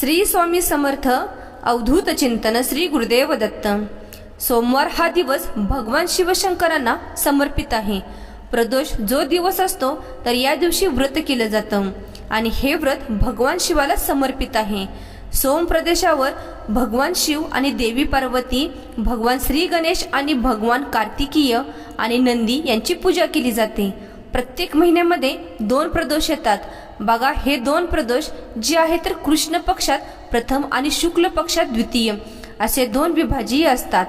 श्री स्वामी समर्थ अवधूत चिंतन श्री गुरुदेव दत्त. सोमवार हा दिवस भगवान शिवशंकरांना समर्पित आहे. प्रदोष जो दिवस असतो तर या दिवशी व्रत केलं जातं. आणि हे व्रत भगवान शिवाला समर्पित आहे. सोम प्रदेशावर भगवान शिव आणि देवी पार्वती भगवान श्री गणेश आणि भगवान कार्तिकीय आणि नंदी यांची पूजा केली जाते. प्रत्येक महिन्यामध्ये दोन प्रदोष येतात. बघा हे दोन प्रदोष जे आहे तर कृष्ण पक्षात प्रथम आणि शुक्ल पक्षात द्वितीय. असे दोन विभाजीय असतात.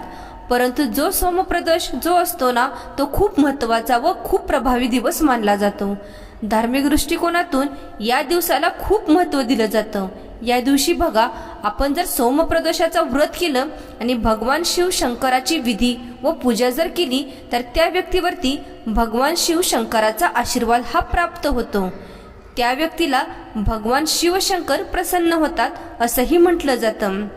परंतु जो सोमप्रदोष जो असतो ना तो खूप महत्त्वाचा व खूप प्रभावी दिवस मानला जातो. धार्मिक दृष्टिकोनातून या दिवसाला खूप महत्त्व दिलं जातं. या दिवशी बघा आपण जर सोमप्रदोषाचं व्रत केलं आणि भगवान शिव शंकराची विधी व पूजा जर केली तर त्या व्यक्तीवरती भगवान शिव शंकराचा आशीर्वाद हा प्राप्त होतो. त्या व्यक्तीला भगवान शिवशंकर प्रसन्न होतात असंही म्हटलं जातं.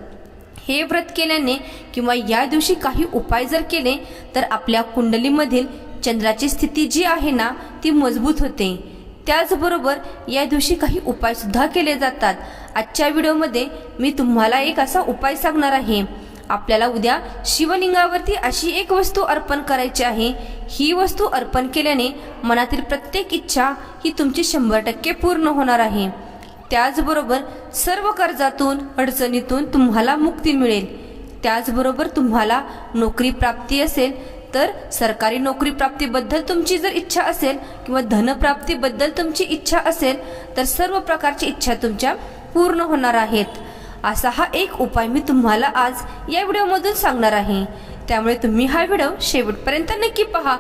हे व्रत केल्याने किंवा या दिवशी काही उपाय जर केले तर आपल्या कुंडलीमधील चंद्राची स्थिती जी आहे ना ती मजबूत होते. त्याचबरोबर या दिवशी काही उपायसुद्धा केले जातात. आजच्या व्हिडिओमध्ये मी तुम्हाला एक असा उपाय सांगणार आहे. आपल्याला उद्या शिवलिंगावरती अशी एक वस्तू अर्पण करायची आहे. ही वस्तू अर्पण केल्याने मनातील प्रत्येक इच्छा ही तुमची शंभर टक्के पूर्ण होणार आहे. त्याचबरोबर सर्व कर्जातून अडचणीतून तुम्हाला मुक्ती मिळेल. त्याचबरोबर तुम्हाला नोकरी प्राप्ती असेल तर सरकारी नोकरी प्राप्तीबद्दल तुमची जर इच्छा असेल किंवा धनप्राप्तीबद्दल तुमची इच्छा असेल तर सर्व प्रकारची इच्छा तुमच्या पूर्ण होणार आहेत. असा हा एक उपाय मी तुम्हाला आज या व्हिडिओमधून सांगणार आहे. त्यामुळे तुम्ही हा व्हिडिओ शेवटपर्यंत नक्की पहा.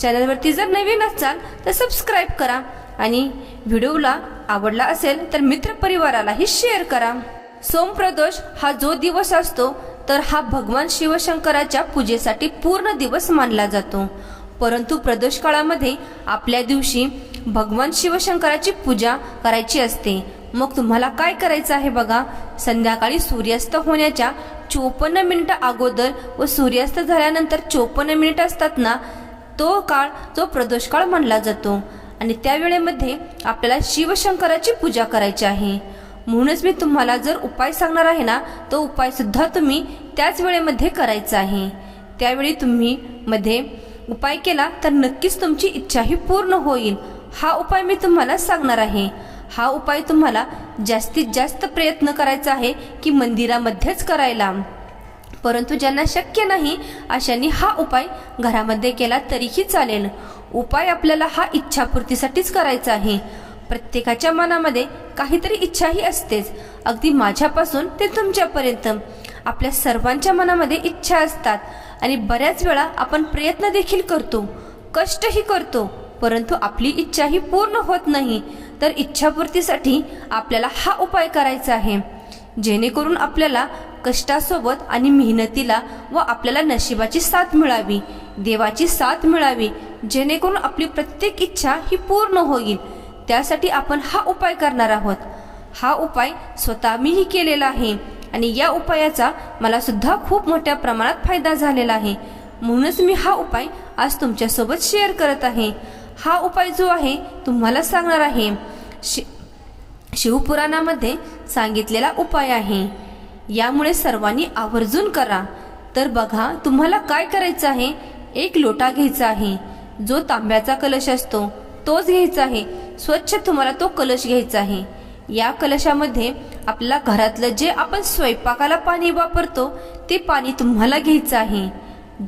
चॅनलवरती जर नवीन असाल तर सबस्क्राईब करा आणि व्हिडिओला आवडला असेल तर मित्रपरिवारालाही शेअर करा. सोमप्रदोष हा जो दिवस असतो तर हा भगवान शिवशंकराच्या पूजेसाठी पूर्ण दिवस मानला जातो. परंतु प्रदोष काळामध्ये आपल्या दिवशी भगवान शिवशंकराची पूजा करायची असते. मग तुम्हाला काय करायचं आहे बघा? संध्याकाळी सूर्यास्त होण्याच्या चोपन्न मिनिटं अगोदर व सूर्यास्त झाल्यानंतर चोपन्न मिनिटं असतात ना तो काळ जो प्रदोष काळ मानला जातो. आणि त्या वेळेमध्ये आपल्याला शिवशंकराची पूजा करायची आहे. म्हणूनच मी तुम्हाला जर उपाय सांगणार आहे ना तो उपायसुद्धा तुम्ही त्याच वेळेमध्ये करायचा आहे. त्यावेळी तुम्ही मध्ये उपाय केला तर नक्कीच तुमची इच्छाही पूर्ण होईल. हा उपाय मी तुम्हाला सांगणार आहे. हा उपाय तुम्हाला जास्तीत जास्त प्रयत्न करायचा आहे की मंदिरामध्येच करायला. परंतु ज्यांना शक्य नाही अशांनी हा उपाय घरामध्ये केला तरीही चालेल. उपाय आपल्याला हा इच्छापूर्तीसाठीच करायचा आहे. प्रत्येकाच्या मनामध्ये काहीतरी इच्छाही असतेच. अगदी माझ्यापासून ते तुमच्यापर्यंत. आपल्या सर्वांच्या मनामध्ये इच्छा असतात आणि बऱ्याच वेळा आपण प्रयत्न देखील करतो. कष्टही करतो परंतु आपली इच्छाही पूर्ण होत नाही. तर इच्छापूर्तीसाठी आपल्याला हा उपाय करायचा आहे. जेणेकरून आपल्याला कष्टासोबत आणि मेहनतीला व आपल्याला नशिबाची साथ मिळावी देवाची साथ मिळावी जेणेकरून आपली प्रत्येक इच्छा ही पूर्ण होईल. त्यासाठी आपण हा उपाय करणार आहोत. हा उपाय स्वतः मीही केलेला आहे आणि या उपायाचा मला सुद्धा खूप मोठ्या प्रमाणात फायदा झालेला आहे. म्हणूनच मी हा उपाय आज तुमच्यासोबत शेअर करत आहे. हा उपाय जो आहे तुम्हाला सांगणार आहे. शि शिवपुराणामध्ये सांगितलेला उपाय आहे. यामुळे सर्वांनी आवर्जून करा. तर बघा तुम्हाला काय करायचं आहे? एक लोटा घ्यायचा आहे. जो तांब्याचा कलश असतो तोच घ्यायचा आहे. स्वच्छ तुम्हाला तो कलश घ्यायचा आहे. या कलशामध्ये आपल्या घरातलं जे आपण स्वयंपाकाला पाणी वापरतो ते पाणी तुम्हाला घ्यायचं आहे.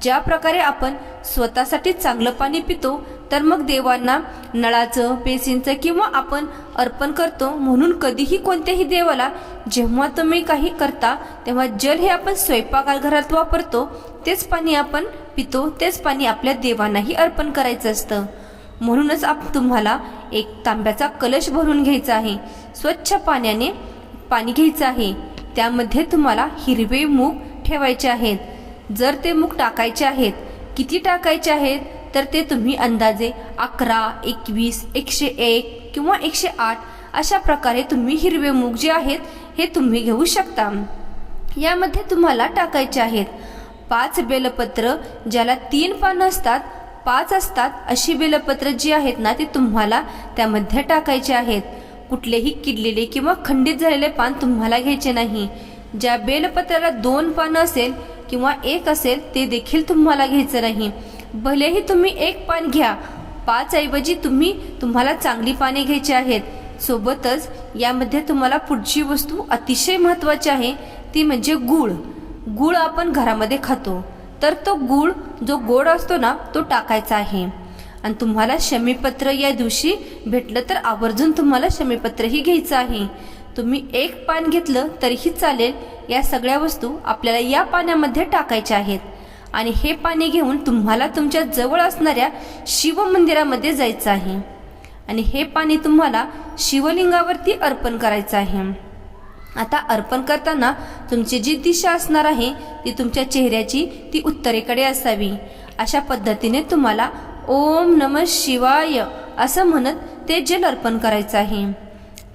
ज्या प्रकारे आपण स्वतःसाठी चांगलं पाणी पितो तर मग देवांना नळाचं पेसींचं किंवा आपण अर्पण करतो म्हणून कधीही कोणत्याही देवाला जेव्हा तुम्ही काही करता तेव्हा जल हे आपण स्वयंपाकघरात वापरतो. तेच पाणी आपण पितो तेच पाणी आपल्या देवांनाही अर्पण करायचं असतं. म्हणूनच आप तुम्हाला एक तांब्याचा कलश भरून घ्यायचा आहे. स्वच्छ पाण्याने पाणी घ्यायचं आहे. त्यामध्ये तुम्हाला हिरवे मूग ठेवायचे आहेत. जर ते मूग टाकायचे आहेत किती टाकायचे आहेत? तर ते तुम्ही अंदाजे अकरा एकवीस एकशे एक किंवा एकशे आठ अशा प्रकारे तुम्ही हिरवे मूग जे आहेत हे तुम्ही घेऊ शकता. यामध्ये तुम्हाला टाकायचे आहेत पाच बेलपत्र ज्याला तीन पानं असतात पाच असतात अशी बेलपत्र जी आहेत ना ती तुम्हाला त्यामध्ये टाकायचे आहेत. कुठलेही किडलेले किंवा खंडित झालेले पान तुम्हाला घ्यायचे नाही. ज्या बेलपत्राला दोन पानं असेल किंवा एक असेल ते देखील तुम्हाला घ्यायचं नाही. भलेही तुम्ही एक पान घ्या पाच ऐवजी तुम्ही तुम्हाला चांगली पाने घ्यायची आहेत. सोबतच यामध्ये तुम्हाला पुढची वस्तू अतिशय महत्त्वाची आहे ती म्हणजे गूळ. गूळ आपण घरामध्ये खातो. तर तो गूळ जो गोड असतो ना तो टाकायचा आहे. आणि तुम्हाला शमीपत्र या दिवशी भेटलं तर आवर्जून तुम्हाला शमीपत्रही घ्यायचं आहे. तुम्ही एक पान घेतलं तरीही चालेल या सगळ्या वस्तू आपल्याला या पाण्यामध्ये टाकायच्या आहेत. आणि हे पाणी घेऊन तुम्हाला तुमच्या जवळ असणाऱ्या शिव मंदिरामध्ये जायचं आहे. आणि हे पाणी तुम्हाला शिवलिंगावरती अर्पण करायचं आहे. आता अर्पण करताना तुमची जी दिशा असणार आहे ती तुमच्या चेहऱ्याची ती उत्तरेकडे असावी. अशा पद्धतीने तुम्हाला ओम नम शिवाय असं म्हणत ते जल अर्पण करायचं आहे.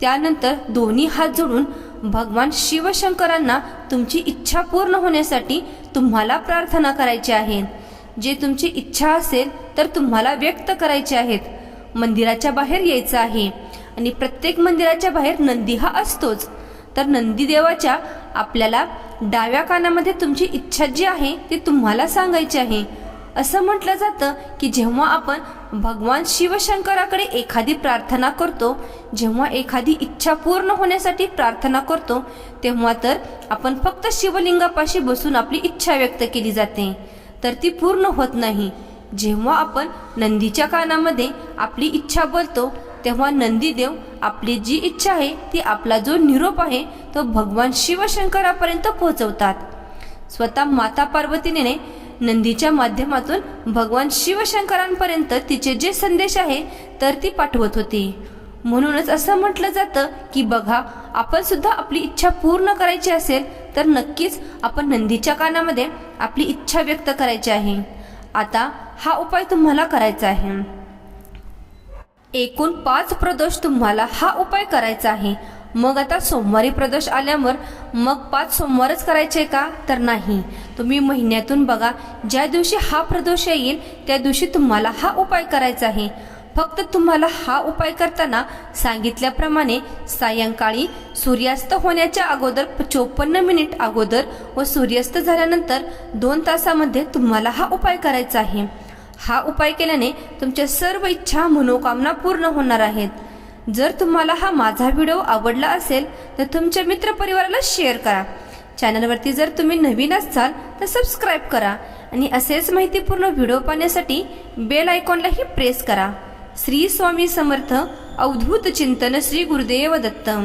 त्यानंतर दोन्ही हात जोडून भगवान शिवशंकरांना तुमची इच्छा पूर्ण होण्यासाठी तुम्हाला प्रार्थना करायची आहे. जे तुमची इच्छा असेल तर तुम्हाला व्यक्त करायचे आहेत. मंदिराच्या बाहेर यायचं आहे. आणि प्रत्येक मंदिराच्या बाहेर नंदी हा असतोच. तर नंदीदेवाच्या आपल्याला डाव्या कानामध्ये तुमची इच्छा जी आहे ती तुम्हाला सांगायची आहे. असं म्हटलं जातं की जेव्हा आपण भगवान शिवशंकराकडे एखादी प्रार्थना करतो जेव्हा एखादी इच्छा पूर्ण होण्यासाठी प्रार्थना करतो तेव्हा तर आपण फक्त शिवलिंगापाशी बसून आपली इच्छा व्यक्त केली जाते. तर ती पूर्ण होत नाही. जेव्हा आपण नंदीच्या कानामध्ये आपली इच्छा बोलतो तेव्हा नंदीदेव आपली जी इच्छा आहे ती आपला जो निरोप आहे तो भगवान शिवशंकरापर्यंत पोहोचवतात. स्वतः माता पार्वतीने नंदीच्या माध्यमातून भगवान शिवशंकरांपर्यंत तिचे जे संदेश आहे तर ती पाठवत होती. म्हणूनच असं म्हटलं जातं की बघा आपण सुद्धा आपली इच्छा पूर्ण करायची असेल तर नक्कीच आपण नंदीच्या कानामध्ये आपली इच्छा व्यक्त करायची आहे. आता हा उपाय तुम्हाला करायचा आहे. एकूण पाच प्रदोष तुम्हाला हा उपाय करायचा आहे. मग आता सोमवारी प्रदोष आल्यावर मग पाच सोमवारच करायचे का? तर नाही. तुम्ही महिन्यातून बघा ज्या दिवशी हा प्रदोष येईल त्या दिवशी तुम्हाला हा उपाय करायचा आहे. फक्त तुम्हाला हा उपाय करताना सांगितल्याप्रमाणे सायंकाळी सूर्यास्त होण्याच्या अगोदर चोपन्न मिनिट अगोदर व सूर्यास्त झाल्यानंतर दोन तासामध्ये तुम्हाला हा उपाय करायचा आहे. हा उपाय केल्याने तुमच्या सर्व इच्छा मनोकामना पूर्ण होणार आहेत. जर तुम्हाला हा माझा व्हिडिओ आवडला असेल तर तुमच्या मित्रपरिवाराला शेअर करा. चॅनलवरती जर तुम्ही नवीन असाल तर सबस्क्राईब करा आणि असेच माहितीपूर्ण व्हिडिओ पाहण्यासाठी बेल आयकॉनलाही प्रेस करा. श्री स्वामी समर्थ अवधूत चिंतन श्री गुरुदेव दत्तम